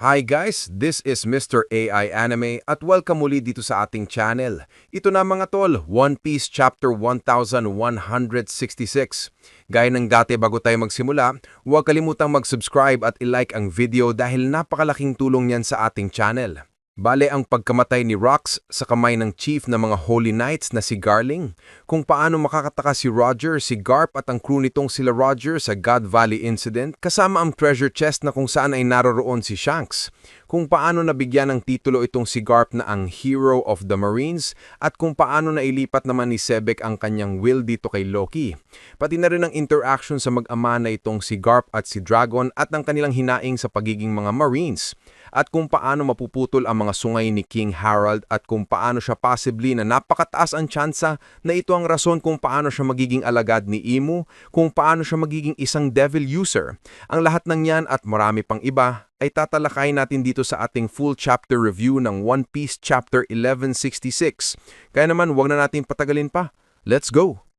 Hi guys, this is Mr. AI Anime at welcome muli dito sa ating channel. Ito na mga tol, One Piece Chapter 1166. Gaya ng dati bago tayo magsimula, huwag kalimutang mag-subscribe at i-like ang video dahil napakalaking tulong niyan sa ating channel. Bale ang pagkamatay ni Rox sa kamay ng chief ng mga Holy Knights na si Garling, kung paano makakataka si Roger, si Garp at ang crew nitong sila Roger sa God Valley Incident kasama ang treasure chest na kung saan ay naroroon si Shanks, kung paano nabigyan ng titulo itong si Garp na ang Hero of the Marines at kung paano nailipat naman ni Sebek ang kanyang will dito kay Loki. Pati na rin ang interaction sa mag-ama na itong si Garp at si Dragon at ang kanilang hinaing sa pagiging mga Marines at kung paano mapuputol ang mga sungay ni King Harold at kung paano siya possibly na napakataas ang tsansa na ito ang rason kung paano siya magiging alagad ni Imu, kung paano siya magiging isang devil user. Ang lahat ng yan at marami pang iba ay tatalakay natin dito sa ating full chapter review ng One Piece Chapter 1166. Kaya naman wag na natin patagalin pa. Let's go!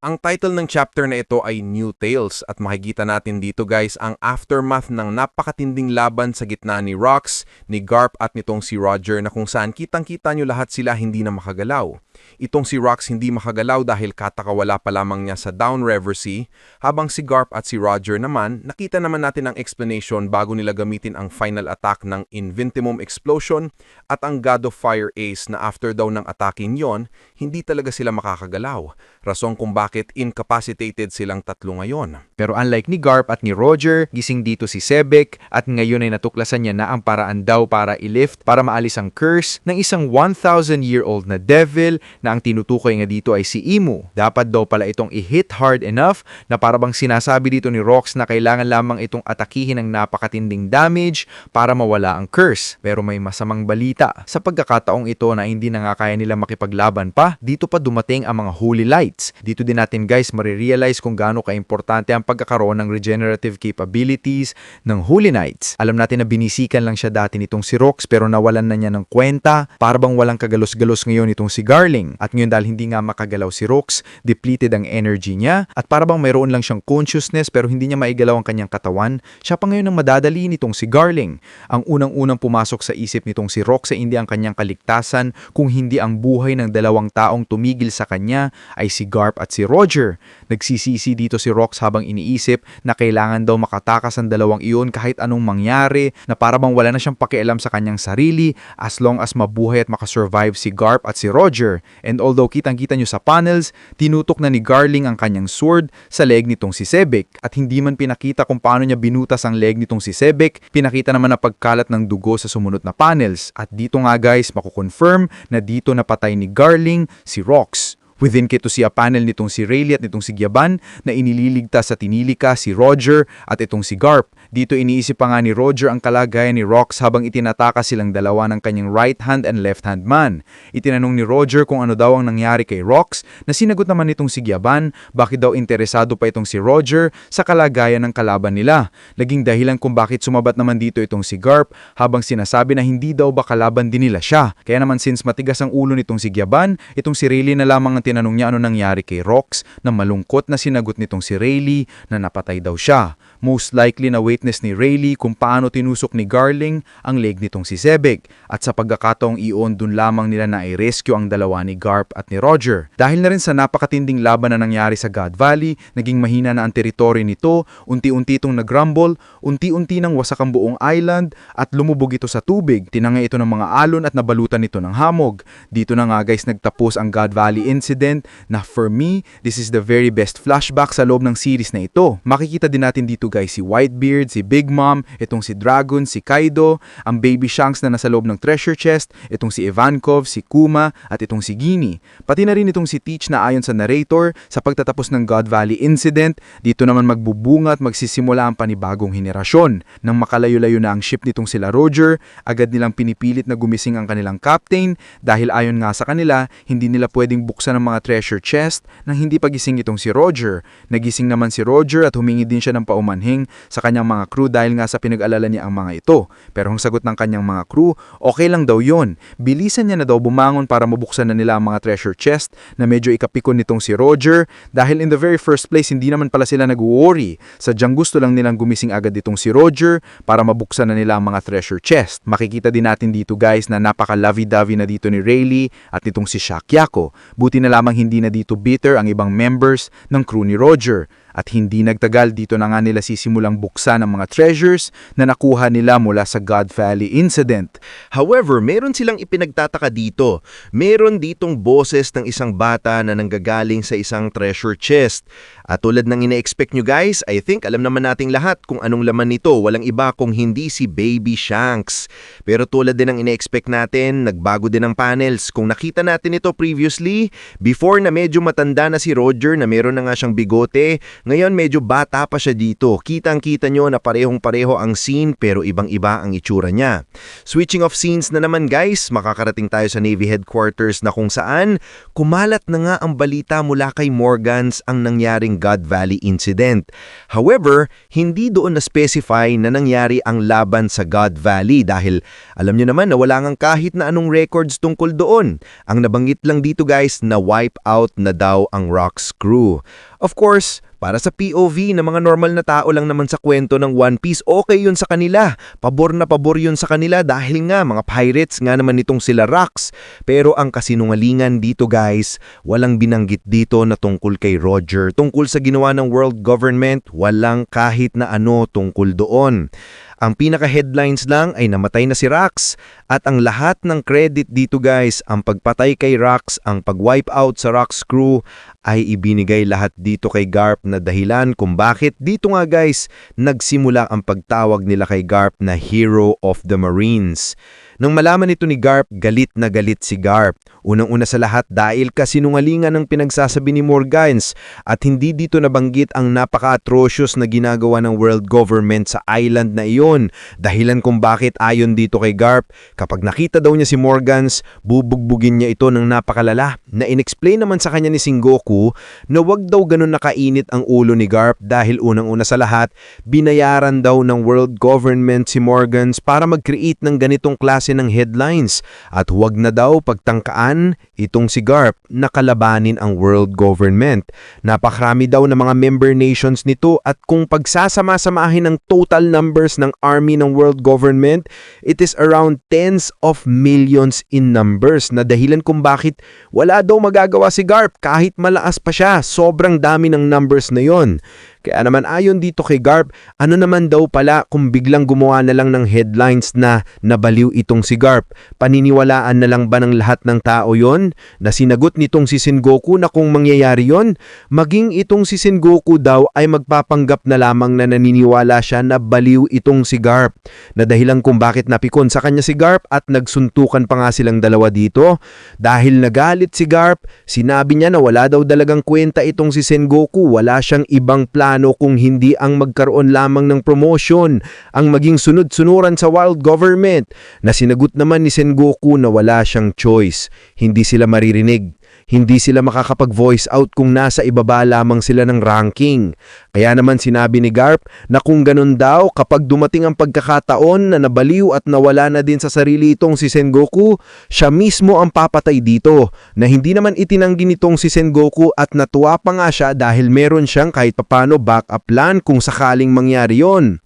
Ang title ng chapter na ito ay New Tales at makikita natin dito guys ang aftermath ng napakatinding laban sa gitna ni Rox, ni Garp at nitong si Roger na kung saan kitang-kita nyo lahat sila hindi na makagalaw. Itong si Rox hindi makagalaw dahil katakawala pa lamang niya sa Down River Sea, habang si Garp at si Roger naman, nakita naman natin ang explanation bago nila gamitin ang final attack ng Inventimum Explosion at ang God of Fire Ace na after daw ng atakin yon, hindi talaga sila makakagalaw. Rason kung bakit incapacitated silang tatlo ngayon. Pero unlike ni Garp at ni Roger, gising dito si Sebek at ngayon ay natuklasan niya na ang paraan daw para i-lift para maalis ang curse ng isang 1,000-year-old na devil na ang tinutukoy nga dito ay si Imu. Dapat daw pala itong i-hit hard enough na parabang sinasabi dito ni Rox na kailangan lamang itong atakihin ng napakatinding damage para mawala ang curse. Pero may masamang balita. Sa pagkakataong ito na hindi na nga kaya nila makipaglaban pa, dito pa dumating ang mga holy lights. Dito din natin guys marirealize kung gaano kaimportante ang pagkakaroon ng regenerative capabilities ng holy knights. Alam natin na binisikan lang siya dati nitong si Rox pero nawalan na niya ng kwenta para bang walang kagalos-galos ngayon itong si Garling. At ngayon dahil hindi nga makagalaw si Rox, depleted ang energy niya at para bang mayroon lang siyang consciousness pero hindi niya maigalaw ang kanyang katawan, siya pa ngayon ang madadali nitong si Garling. Ang unang-unang pumasok sa isip nitong si Rox ay hindi ang kanyang kaligtasan kung hindi ang buhay ng dalawang taong tumigil sa kanya ay si Garp at si Roger. Nagsisisi dito si Rox habang iniisip na kailangan daw makatakas ang dalawang iyon kahit anong mangyari na para bang wala na siyang pakialam sa kanyang sarili as long as mabuhay at makasurvive si Garp at si Roger. And although kitang-kita nyo sa panels, tinutok na ni Garling ang kanyang sword sa leg nitong si Sebek at hindi man pinakita kung paano niya binutas ang leg nitong si Sebek, pinakita naman na pagkalat ng dugo sa sumunod na panels. At dito nga guys, makukonfirm na dito napatay ni Garling si Rox. Within kito siya panel nitong si Rayleigh at nitong si Gyaban na inililigtas sa tinilika si Roger at itong si Garp. Dito iniisip pa nga ni Roger ang kalagayan ni Rox habang itinataka silang dalawa ng kanyang right hand and left hand man. Itinanong ni Roger kung ano daw ang nangyari kay Rox na sinagot naman nitong si Gyaban bakit daw interesado pa itong si Roger sa kalagayan ng kalaban nila. Naging dahilan kung bakit sumabat naman dito itong si Garp habang sinasabi na hindi daw ba kalaban din nila siya. Kaya naman since matigas ang ulo nitong si Gyaban, itong si Rayleigh na lamang ang tinanong niya ano nangyari kay Rox na malungkot na sinagot nitong si Rayleigh na napatay daw siya. Most likely na witness ni Rayleigh kung paano tinusok ni Garling ang leg nitong si Sebek at sa pagkakataong iyon dun lamang nila na i-rescue ang dalawa ni Garp at ni Roger. Dahil na rin sa napakatinding laban na nangyari sa God Valley, naging mahina na ang teritoryo nito, unti-unti itong nagrumble, unti-unti nang wasak ang buong island at lumubog ito sa tubig. Tinangay ito ng mga alon at nabalutan ito ng hamog. Dito na nga guys nagtapos ang God Valley incident na for me, this is the very best flashback sa loob ng series na ito. Makikita din natin dito guys si Whitebeard, si Big Mom, itong si Dragon, si Kaido, ang Baby Shanks na nasa loob ng treasure chest, itong si Ivankov, si Kuma, at itong si Gini. Pati na rin itong si Teach na ayon sa narrator, sa pagtatapos ng God Valley incident, dito naman magbubunga at magsisimula ang panibagong henerasyon. Nang makalayo-layo na ang ship nitong sila Roger, agad nilang pinipilit na gumising ang kanilang captain dahil ayon nga sa kanila, hindi nila pwedeng buksan ang mga treasure chest nang hindi pagising itong si Roger. Nagising naman si Roger at humingi din siya ng paumanhing sa kanyang mga crew dahil nga sa pinag-alala niya ang mga ito. Pero ang sagot ng kanyang mga crew, okay lang daw yon. Bilisan niya na daw bumangon para mabuksan na nila ang mga treasure chest na medyo ikapikon nitong si Roger dahil in the very first place hindi naman pala sila nag-worry. Sadyang gusto lang nilang gumising agad itong si Roger para mabuksan na nila ang mga treasure chest. Makikita din natin dito guys na napaka-lovey-dovey na dito ni Rayleigh at nitong si Shakyako. Buti na lamang hindi na dito bitter ang ibang members ng crew ni Roger. At hindi nagtagal dito na nga nila sisimulang buksan ang mga treasures na nakuha nila mula sa God Valley incident. However, meron silang ipinagtataka dito. Meron ditong boses ng isang bata na nanggagaling sa isang treasure chest. At tulad ng ine-expect nyo guys, I think alam naman nating lahat kung anong laman nito. Walang iba kung hindi si Baby Shanks. Pero tulad din ng ine-expect natin, nagbago din ang panels. Kung nakita natin ito previously, before na medyo matanda na si Roger na meron na nga siyang bigote, ngayon medyo bata pa siya dito. Kitang-kita nyo na parehong-pareho ang scene pero ibang-iba ang itsura niya. Switching of scenes na naman guys, makakarating tayo sa Navy headquarters na kung saan kumalat na nga ang balita mula kay Morgans ang nangyaring God Valley incident. However, hindi doon na-specify na nangyari ang laban sa God Valley dahil alam nyo naman na wala ngang kahit na anong records tungkol doon. Ang nabanggit lang dito guys na wipe out na daw ang Rocks crew. Of course, para sa POV na mga normal na tao lang naman sa kwento ng One Piece, okay yun sa kanila. Pabor na pabor yun sa kanila dahil nga mga pirates nga naman nitong sila Rocks. Pero ang kasinungalingan dito guys, walang binanggit dito na tungkol kay Roger. Tungkol sa ginawa ng world government, walang kahit na ano tungkol doon. Ang pinaka-headlines lang ay namatay na si Rax at ang lahat ng credit dito guys, ang pagpatay kay Rax, ang pag-wipe out sa Rax crew ay ibinigay lahat dito kay Garp na dahilan kung bakit dito nga guys nagsimula ang pagtawag nila kay Garp na Hero of the Marines. Nang malaman ito ni Garp, galit na galit si Garp. Unang-una sa lahat dahil kasinungalingan ng pinagsasabi ni Morgans at hindi dito nabanggit ang napaka-atrocious na ginagawa ng world government sa island na iyon. Dahilan kung bakit ayon dito kay Garp, kapag nakita daw niya si Morgans, bubugbugin niya ito ng napakalala. Na inexplain naman sa kanya ni Sengoku na wag daw ganun nakainit ang ulo ni Garp dahil unang-una sa lahat, binayaran daw ng world government si Morgans para mag-create ng ganitong klase ng headlines at huwag na daw pagtangkaan itong si Garp na kalabanin ang world government. Napakarami daw ng mga member nations nito at kung pagsasama-samahin ng total numbers ng army ng world government, it is around tens of millions in numbers na dahilan kung bakit wala daw magagawa si Garp kahit malaas pa siya. Sobrang dami ng numbers na yon. Kaya naman ayon dito kay Garp, ano naman daw pala kung biglang gumawa na lang ng headlines na nabaliw itong si Garp? Paniniwalaan na lang ba ng lahat ng tao yon? Na sinagot nitong si Sengoku na kung mangyayari yon, maging itong si Sengoku daw ay magpapanggap na lamang na naniniwala siya na baliw itong si Garp. Na dahilan kung bakit napikon sa kanya si Garp at nagsuntukan pa nga silang dalawa dito. Dahil nagalit si Garp, sinabi niya na wala daw dalagang kwenta itong si Sengoku, wala siyang ibang plano kung hindi ang magkaroon lamang ng promotion, ang maging sunod-sunuran sa wild government, na sinagot naman ni Sengoku na wala siyang choice, hindi sila maririnig. Hindi sila makakapag-voice out kung nasa ibaba lamang sila ng ranking. Kaya naman sinabi ni Garp na kung ganun daw kapag dumating ang pagkakataon na nabaliw at nawala na din sa sarili itong si Sengoku, siya mismo ang papatay dito na hindi naman itinanggi nitong si Sengoku at natuwa pa nga siya dahil meron siyang kahit papano backup plan kung sakaling mangyari yon.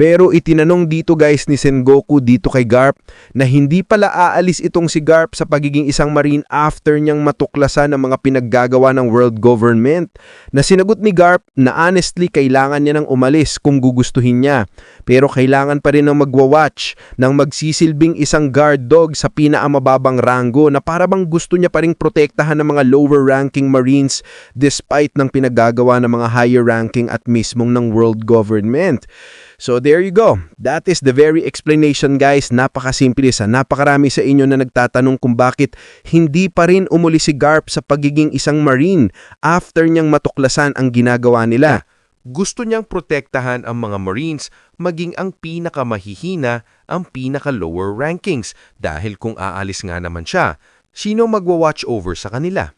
Pero itinanong dito guys ni Sengoku dito kay Garp na hindi pala aalis itong si Garp sa pagiging isang marine after niyang matuklasan ng mga pinaggagawa ng world government. Na sinagot ni Garp na honestly kailangan niya nang umalis kung gugustuhin niya. Pero kailangan pa rin ng magwa-watch ng magsisilbing isang guard dog sa pinaamababang rango na para bang gusto niya pa rin protektahan ng mga lower ranking marines despite ng pinaggagawa ng mga higher ranking at mismong ng world government. So there you go. That is the very explanation guys. Napakasimple sa napakarami sa inyo na nagtatanong kung bakit hindi pa rin umuli si Garp sa pagiging isang marine after niyang matuklasan ang ginagawa nila. Gusto niyang protektahan ang mga Marines maging ang pinakamahihina ang pinaka-lower rankings dahil kung aalis nga naman siya, sino magwa-watch over sa kanila?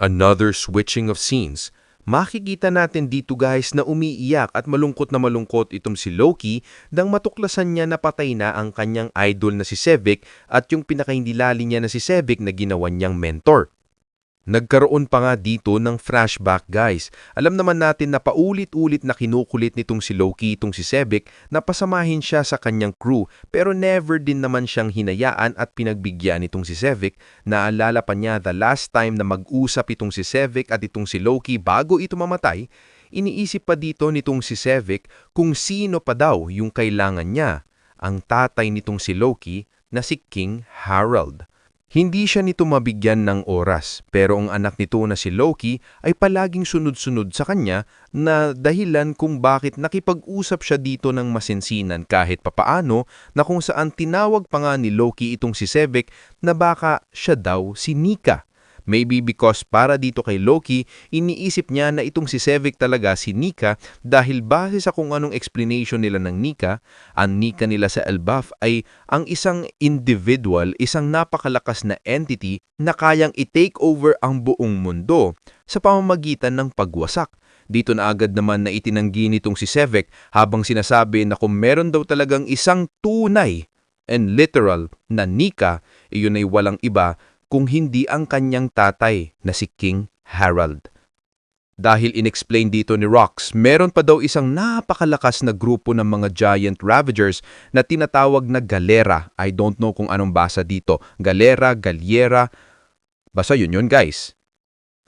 Another switching of scenes. Makikita natin dito guys na umiiyak at malungkot na malungkot itong si Loki nang matuklasan niya na patay na ang kanyang idol na si Sebek at yung pinakaindilali niya na si Sebek na ginawa niyang mentor. Nagkaroon pa nga dito ng flashback guys. Alam naman natin na paulit-ulit na kinukulit nitong si Loki itong si Sebek na pasamahin siya sa kanyang crew pero never din naman siyang hinayaan at pinagbigyan itong si Sebek. Naalala pa niya the last time na mag-usap itong si Sebek at itong si Loki bago ito mamatay, iniisip pa dito nitong si Sebek kung sino pa daw yung kailangan niya, ang tatay nitong si Loki na si King Harold. Hindi siya nito mabigyan ng oras, pero ang anak nito na si Loki ay palaging sunod-sunod sa kanya na dahilan kung bakit nakipag-usap siya dito ng masinsinan kahit papaano na kung saan tinawag pa nga ni Loki itong si Sebek na baka siya daw si Nika. Maybe because para dito kay Loki, iniisip niya na itong si Sevek talaga si Nika dahil base sa kung anong explanation nila ng Nika, ang Nika nila sa Elbaf ay ang isang individual, isang napakalakas na entity na kayang i-take over ang buong mundo sa pamamagitan ng pagwasak. Dito na agad naman na itinanggi nitong si Sevek habang sinasabi na kung meron daw talagang isang tunay and literal na Nika, iyon ay walang iba kung hindi ang kanyang tatay na si King Harold. Dahil inexplain dito ni Rox, meron pa daw isang napakalakas na grupo ng mga giant ravagers na tinatawag na Galera. I don't know kung anong basa dito. Galera, Galiera. Basta yun yun guys.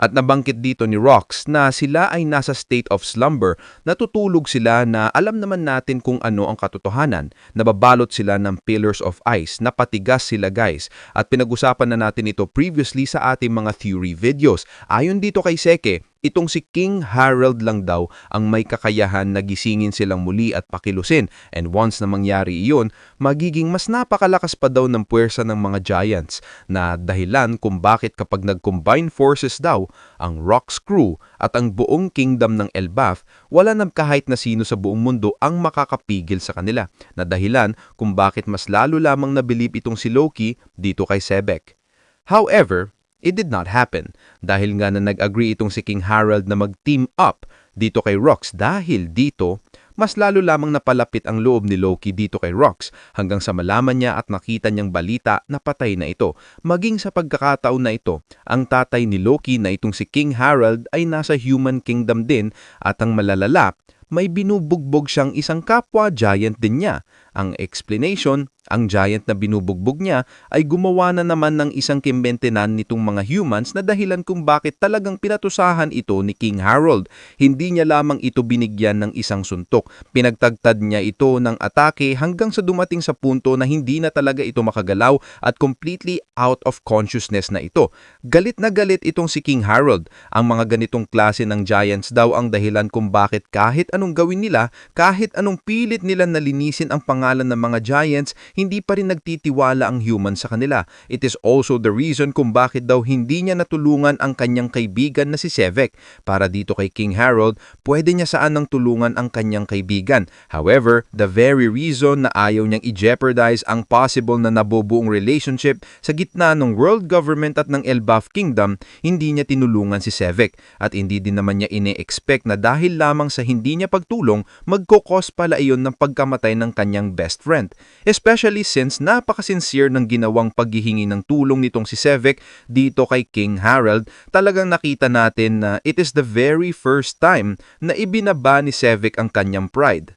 At nabangkit dito ni Rox na sila ay nasa state of slumber, natutulog sila na alam naman natin kung ano ang katotohanan. Nababalot sila ng pillars of ice, napatigas sila guys. At pinag-usapan na natin ito previously sa ating mga theory videos. Ayon dito kay Seke, Itong si King Harold lang daw ang may kakayahan na gisingin silang muli at pakilusin and once na mangyari iyon, magiging mas napakalakas pa daw ng puwersa ng mga giants na dahilan kung bakit kapag nag-combine forces daw ang Rock's crew at ang buong kingdom ng Elbaf, wala na kahit na sino sa buong mundo ang makakapigil sa kanila na dahilan kung bakit mas lalo lamang nabilib itong si Loki dito kay Sebek. However, It did not happen dahil nga na nag-agree itong si King Harold na mag-team up dito kay Rox dahil dito mas lalo lamang napalapit ang loob ni Loki dito kay Rox hanggang sa malaman niya at nakita niyang balita na patay na ito. Maging sa pagkakataon na ito, ang tatay ni Loki na itong si King Harold ay nasa Human Kingdom din at ang malalala, may binubugbog siyang isang kapwa giant din niya. Ang explanation, ang giant na binubugbog niya ay gumawa na naman ng isang kimbentenan nitong mga humans na dahilan kung bakit talagang pinatusahan ito ni King Harold. Hindi niya lamang ito binigyan ng isang suntok. Pinagtagtad niya ito ng atake hanggang sa dumating sa punto na hindi na talaga ito makagalaw at completely out of consciousness na ito. Galit na galit itong si King Harold. Ang mga ganitong klase ng giants daw ang dahilan kung bakit kahit anong gawin nila, kahit anong pilit nila nalinisin ang pangalan ng mga giants, hindi pa rin nagtitiwala ang human sa kanila. It is also the reason kung bakit daw hindi niya natulungan ang kanyang kaibigan na si Sevek. Para dito kay King Harold, pwede niya saan nang tulungan ang kanyang kaibigan. However, the very reason na ayaw niyang i-jeopardize ang possible na nabubuong relationship sa gitna ng world government at ng Elbaf Kingdom, hindi niya tinulungan si Sevek. At hindi din naman niya ine-expect na dahil lamang sa hindi niya pagtulong, magkokos pala iyon ng pagkamatay ng kanyang best friend. Especially since napakasincere ng ginawang paghihingi ng tulong nitong si Sevek dito kay King Harold, talagang nakita natin na it is the very first time na ibinaba ni Sevek ang kanyang pride.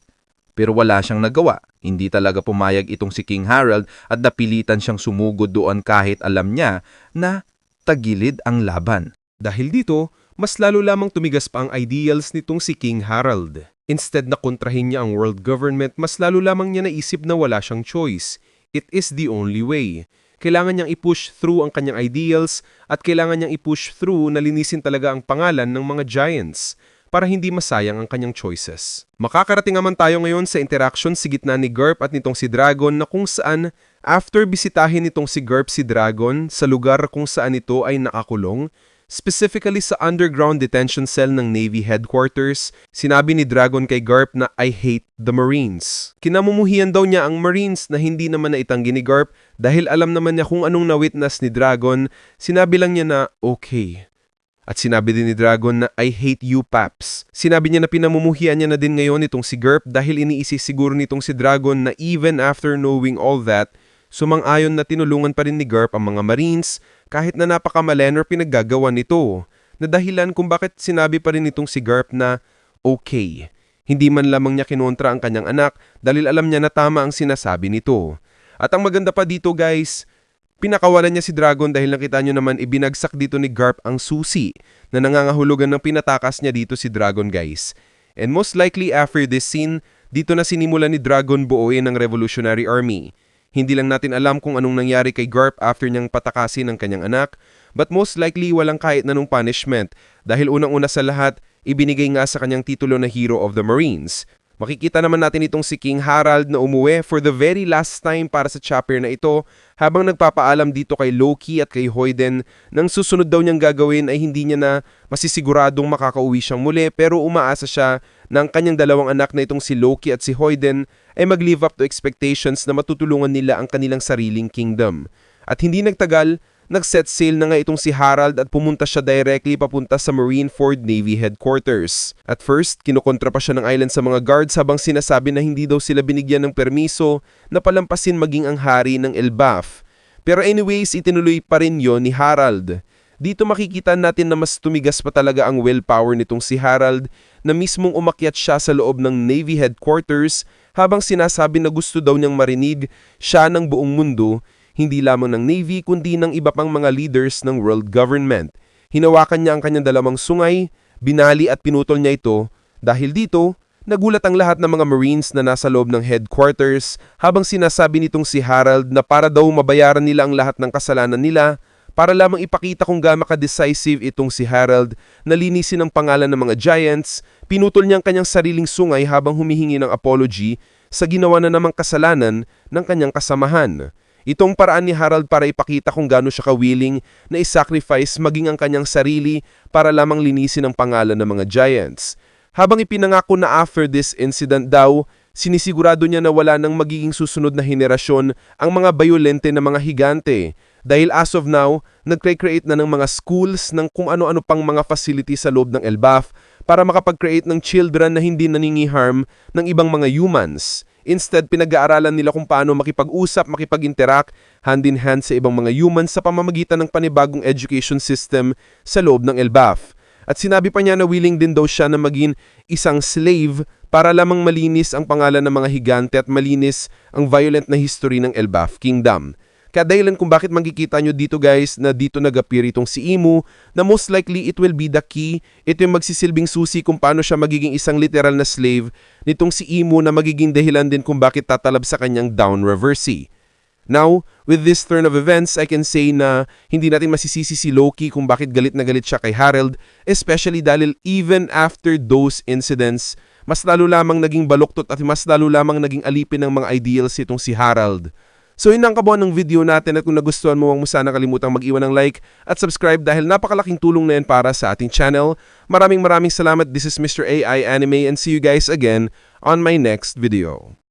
Pero wala siyang nagawa. Hindi talaga pumayag itong si King Harold at napilitan siyang sumugod doon kahit alam niya na tagilid ang laban. Dahil dito, mas lalo lamang tumigas pa ang ideals nitong si King Harold. Instead na kontrahin niya ang world government, mas lalo lamang niya naisip na wala siyang choice. It is the only way. Kailangan niyang i-push through ang kanyang ideals at kailangan niyang i-push through na linisin talaga ang pangalan ng mga giants para hindi masayang ang kanyang choices. Makakarating naman tayo ngayon sa interaction si gitna ni Garp at nitong si Dragon na kung saan after bisitahin nitong si Garp si Dragon sa lugar kung saan ito ay nakakulong, Specifically sa underground detention cell ng Navy headquarters, sinabi ni Dragon kay Garp na I hate the Marines. Kinamumuhian daw niya ang Marines na hindi naman naitanggi ni Garp dahil alam naman niya kung anong na-witness ni Dragon, sinabi lang niya na okay, At sinabi din ni Dragon na I hate you, Paps. Sinabi niya na pinamumuhian niya na din ngayon itong si Gerp dahil iniisi siguro nitong si Dragon na even after knowing all that, sumang-ayon na tinulungan pa rin ni Gerp ang mga Marines kahit na napakamalenor pinaggagawa nito. Na dahilan kung bakit sinabi pa rin itong si Gerp na okay. Hindi man lamang niya kinontra ang kanyang anak dahil alam niya na tama ang sinasabi nito. At ang maganda pa dito guys, Pinakawalan niya si Dragon dahil nakita nyo naman ibinagsak dito ni Garp ang susi na nangangahulugan ng pinatakas niya dito si Dragon guys. And most likely after this scene, dito na sinimula ni Dragon buuin ang Revolutionary Army. Hindi lang natin alam kung anong nangyari kay Garp after niyang patakasin ang kanyang anak, but most likely walang kahit nanong punishment dahil unang-una sa lahat, ibinigay nga sa kanyang titulo na Hero of the Marines. Makikita naman natin itong si King Harald na umuwi for the very last time para sa chapter na ito habang nagpapaalam dito kay Loki at kay Hoyden nang susunod daw niyang gagawin ay hindi niya na masisiguradong makakauwi siyang muli pero umaasa siya na ang kanyang dalawang anak na itong si Loki at si Hoyden ay mag-live up to expectations na matutulungan nila ang kanilang sariling kingdom. At hindi nagtagal, nag-set sail na nga itong si Harald at pumunta siya directly papunta sa Marineford Navy Headquarters. At first, kinukontra pa siya ng island sa mga guards habang sinasabi na hindi daw sila binigyan ng permiso na palampasin maging ang hari ng Elbaf. Pero anyways, itinuloy pa rin yon ni Harald. Dito makikita natin na mas tumigas pa talaga ang willpower nitong si Harald na mismong umakyat siya sa loob ng Navy Headquarters habang sinasabi na gusto daw niyang marinig siya ng buong mundo hindi lamang ng Navy kundi ng iba pang mga leaders ng world government. Hinawakan niya ang kanyang dalawang sungay, binali at pinutol niya ito dahil dito, nagulat ang lahat ng mga Marines na nasa loob ng headquarters habang sinasabi nitong si Harold na para daw mabayaran nila ang lahat ng kasalanan nila para lamang ipakita kung gaano ka-decisive itong si Harold na linisin ang pangalan ng mga Giants, pinutol niya ang kanyang sariling sungay habang humihingi ng apology sa ginawa na namang kasalanan ng kanyang kasamahan. Itong paraan ni Harold para ipakita kung gaano siya ka-willing na isacrifice maging ang kanyang sarili para lamang linisin ang pangalan ng mga Giants. Habang ipinangako na after this incident daw, sinisigurado niya na wala nang magiging susunod na henerasyon ang mga bayolente na mga higante. Dahil as of now, nagcre-create na ng mga schools ng kung ano-ano pang mga facility sa loob ng Elbaf para makapag-create ng children na hindi naningiharm ng ibang mga humans. Instead, pinag-aaralan nila kung paano makipag-usap, makipag-interact hand-in-hand sa ibang mga humans sa pamamagitan ng panibagong education system sa loob ng Elbaf. At sinabi pa niya na willing din daw siya na maging isang slave para lamang malinis ang pangalan ng mga higante at malinis ang violent na history ng Elbaf Kingdom. Kaya dahilan kung bakit makikita nyo dito guys na dito nag-appear itong si Imu na most likely it will be the key. Ito yung magsisilbing susi kung paano siya magiging isang literal na slave nitong si Imu na magiging dahilan din kung bakit tatalab sa kanyang downriver sea. Now, with this turn of events, I can say na hindi natin masisisi si Loki kung bakit galit na galit siya kay Harold, especially dahil even after those incidents, mas lalo lamang naging baluktot at mas lalo lamang naging alipin ng mga ideals itong si Harold. So yun ang kabuuan ng video natin at kung nagustuhan mo, huwag mo sana kalimutang mag-iwan ng like at subscribe dahil napakalaking tulong na yan para sa ating channel. Maraming maraming salamat. This is Mr. AI Anime and see you guys again on my next video.